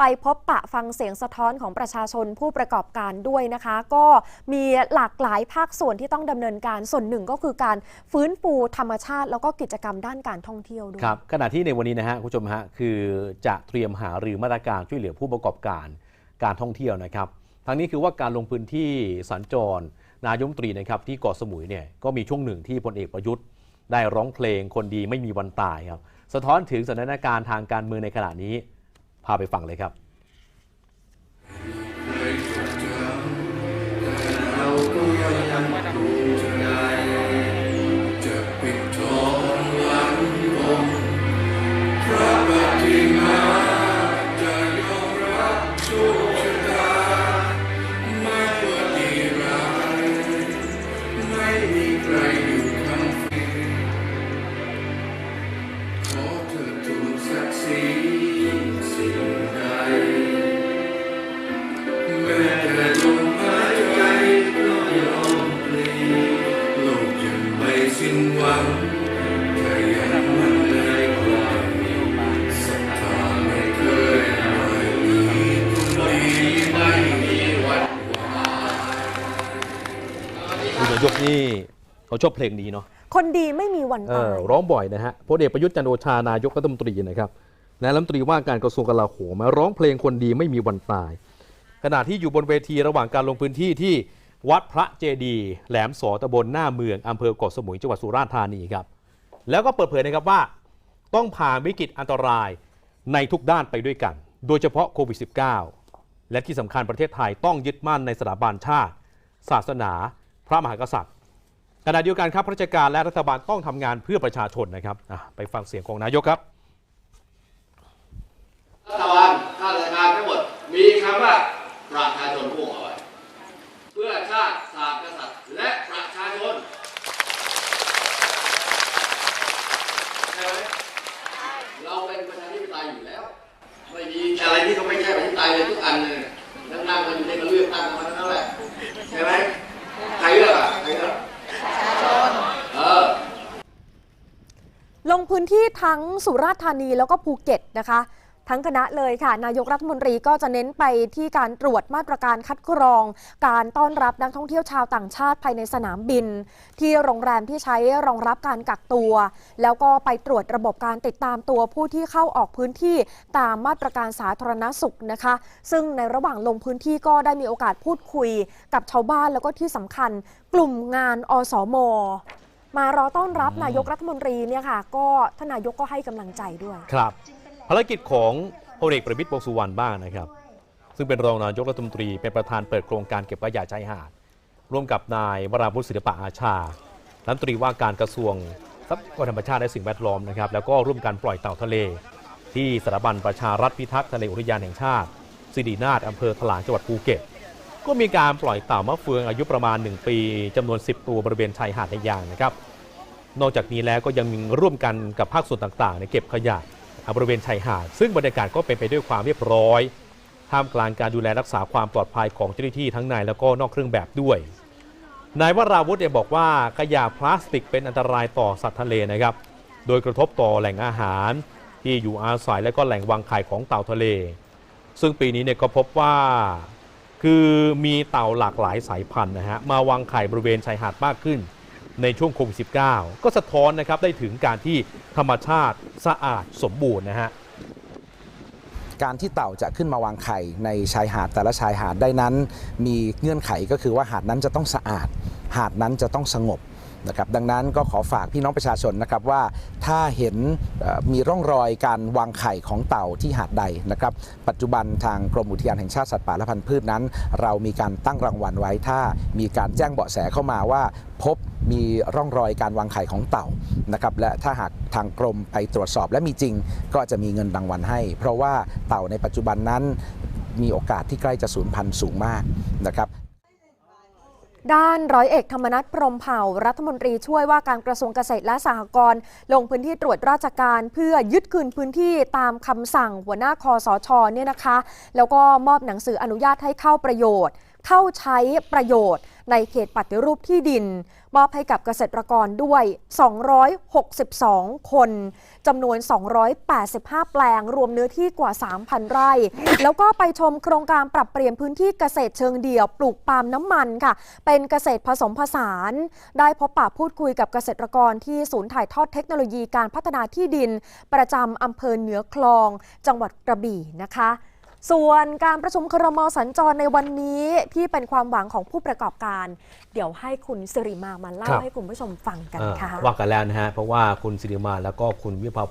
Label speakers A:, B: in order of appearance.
A: ไปพบปะฟังเสียงสะท้อนของประชาชนผู้ประกอบการด้วยนะคะ ก็มีหลากหลายภาคส่วนที่ต้องดำเนินการส่วนหนึ่งก็คือการฟื้นฟูธรรมชาติ แล้วก็กิจกรรมด้านการท่องเที่ยวด้วย
B: ครับขณะที่ในวันนี้นะฮะคุณผู้ชมฮะคือจะเตรียมหารือมาตรการช่วยเหลือผู้ประกอบการการท่องเที่ยวนะครับทั้งนี้คือว่าการลงพื้นที่สัญจร นายมตรีนะครับที่เกาะสมุยเนี่ยก็มีช่วงหนึ่งที่พลเอกประยุทธ์ ได้ร้องเพลงคนดีไม่มีวันตายครับสะท้อนถึงสถานการณ์ทางการเมืองในขณะนี้ พาไปฟังเลยครับ
C: จะปิ เขา
B: ชอบเพลงนี้เนาะ
A: คนดีไม่มีวัน
B: เอ
A: ตา
B: อยร้องบ่อยนะฮะพลเอกประยุทธ์จันทร์โอชานายกรัฐมนตรีนะครับและรัฐมนตรีว่าการกระทรวงกลาโหมมาร้องเพลงคนดีไม่มีวันตาย ขณะที่อยู่บนเวทีระหว่างการลงพื้นที่ที่วัดพระเจดีย์แหลมสอตำบลหน้าเมืองอำเภอเกาะสมุยจังหวัดสุราษฎร์ธานีครับ แล้วก็เปิดเผยนะครับว่า ต้องผ่านวิกฤตอันตรายในทุกด้านไปด้วยกัน โดยเฉพาะโควิด -19 และที่สำคัญประเทศไทยต้องยึดมั่นในสถาบันชาติ ศาสนา พระมหากษัตริย์ ขณะเดียวกันครับราชการและรัฐบาลต้องทำงานเพื่อประชาชนนะครับไปฟังเสียงของนายกครับ
D: รัฐบาลข้าราชการทั้งหมดมีคำว่าประชาชนพุ่งเอาไว้เพื่อชาติศาสตร์กษัตริย์และประชาชนใช่ไหมเราเป็นประชาธิปไตยอยู่แล้วไม่มีอะไรที่เขาไม่ใช่ประชาธิปไตยเลยทุกอันเลยนั่งๆกันอยู่ในการเลือกตั้งกันมาทั้งนั้นแหละใช่ไหมใครเลือกอะใครเลือก ประชาชน เออ
A: ลงพื้นที่ทั้งสุราษฎร์ธานีแล้วก็ภูเก็ตนะคะ ทั้งคณะเลยค่ะ นายกรัฐมนตรีก็จะเน้นไปที่การตรวจมาตรการคัดกรอง การต้อนรับนักท่องเที่ยวชาวต่างชาติภายในสนามบิน ที่โรงแรมที่ใช้รองรับการกักตัว แล้วก็ไปตรวจระบบการติดตามตัวผู้ที่เข้าออกพื้นที่ตามมาตรการสาธารณสุขนะคะ ซึ่งในระหว่างลงพื้นที่ก็ได้มีโอกาสพูดคุย กับชาวบ้านแล้วก็ที่สำคัญ กลุ่มงานอสมมารอต้อนรับนายกรัฐมนตรีเนี่ยค่ะ ก็ท่านนายกก็ให้กำลังใจด้วย
B: ครับ ภารกิจของพลเอกประวิตรวงษ์สุวรรณบ้างนะครับ ซึ่งเป็นรองนายกรัฐมนตรีเป็นประธานเปิดโครงการเก็บขยะชายหาด ร่วมกับนายวราวุฒิศิลปะอาชารัฐมนตรีว่าการกระทรวงทรัพยากรธรรมชาติและสิ่งแวดล้อมนะครับ แล้วก็ร่วมกันปล่อยเต่าทะเล ที่สถาบันประชารัฐพิทักษ์ทะเลอุทยานแห่งชาติสิรินาถอำเภอถลางจังหวัดภูเก็ต ก็มีการปล่อยเต่ามะเฟืองอายุประมาณ 1 ปีจำนวน 10 ตัวบริเวณชายหาดในยางนะครับ นอกจากนี้แล้วก็ยังมีร่วมกันกับภาคส่วนต่างๆ ในเก็บขยะ บริเวณชายหาดซึ่งบรรยากาศก็เป็นไปด้วยความเรียบร้อยท่ามกลางการดูแลรักษาความปลอดภัยของเจ้าหน้าที่ทั้งในแล้วก็นอกเครื่องแบบด้วยนายวราวุฒิเนี่ยบอกว่าขยะพลาสติกเป็นอันตรายต่อสัตว์ทะเลนะครับ โดยกระทบต่อแหล่งอาหาร ที่อยู่อาศัยและก็แหล่งวางไข่ของเต่าทะเล ซึ่งปีนี้เนี่ยก็พบว่าคือมีเต่าหลากหลายสายพันธุ์นะฮะมาวางไข่บริเวณชายหาดมากขึ้น ในช่วงโควิด -19 ก็สะท้อนนะครับได้ถึงการที่ธรรมชาติสะอาดสมบูรณ์นะฮะ
E: การที่เต่าจะขึ้นมาวางไข่ในชายหาดแต่ละชายหาดได้นั้น มีเงื่อนไขก็คือว่าหาดนั้นจะต้องสะอาด หาดนั้นจะต้องสงบนะครับดังนั้นก็ขอฝากพี่น้องประชาชนนะครับว่าถ้าเห็นมีร่องรอยการวางไข่ของเต่าที่หาดใดนะครับปัจจุบันทางกรมอุทยานแห่งชาติสัตว์ป่าและพันธุ์พืชนั้น เรามีการตั้งรางวัลไว้ถ้ามีการแจ้งเบาะแสเข้ามาว่าพบ มีร่องรอยการวางไข่ของเต่านะครับและถ้าหากทางกรมไปตรวจสอบและมีจริง ก็จะมีเงินรางวัลให้ เพราะว่าเต่าในปัจจุบันนั้นมีโอกาสที่ใกล้จะสูญพันธุ์สูงมากนะครับ
A: ด้านร้อยเอกธรรมนัฐพรหมเผ่า รัฐมนตรีช่วยว่าการกระทรวงเกษตรและสหกรณ์ลงพื้นที่ตรวจราชการเพื่อยึดคืนพื้นที่ตามคำสั่งหัวหน้าคอสชเนี่ยนะคะ แล้วก็มอบหนังสืออนุญาตให้เข้าประโยชน์ เข้าใช้ประโยชน์ในเขตปฏิรูปที่ดิน มอบให้กับเกษตรกรด้วย 262 คนจำนวน 285 แปลง รวมเนื้อที่กว่า 3,000 ไร่ แล้วก็ไปชมโครงการปรับเปลี่ยนพื้นที่เกษตรเชิงเดี่ยว ปลูกปาล์มน้ำมันค่ะ เป็นเกษตรผสมผสาน ได้พบปะพูดคุยกับเกษตรกรที่ศูนย์ถ่ายทอดเทคโนโลยีการพัฒนาที่ดิน ประจำอำเภอเหนือคลอง จังหวัดกระบี่นะคะ ส่วนการประชุมครมสัญจรในวันนี้ที่เป็นความหวังของผู้ประกอบการ เดี๋ยวให้คุณสิริมามาเล่า
B: ครับ
A: ให้คุณผู้ชมฟังกัน
B: อ่า
A: ค่ะ
B: ว่ากันแล้วนะฮะ เพราะว่าคุณสิริมาแล้วก็คุณวิภา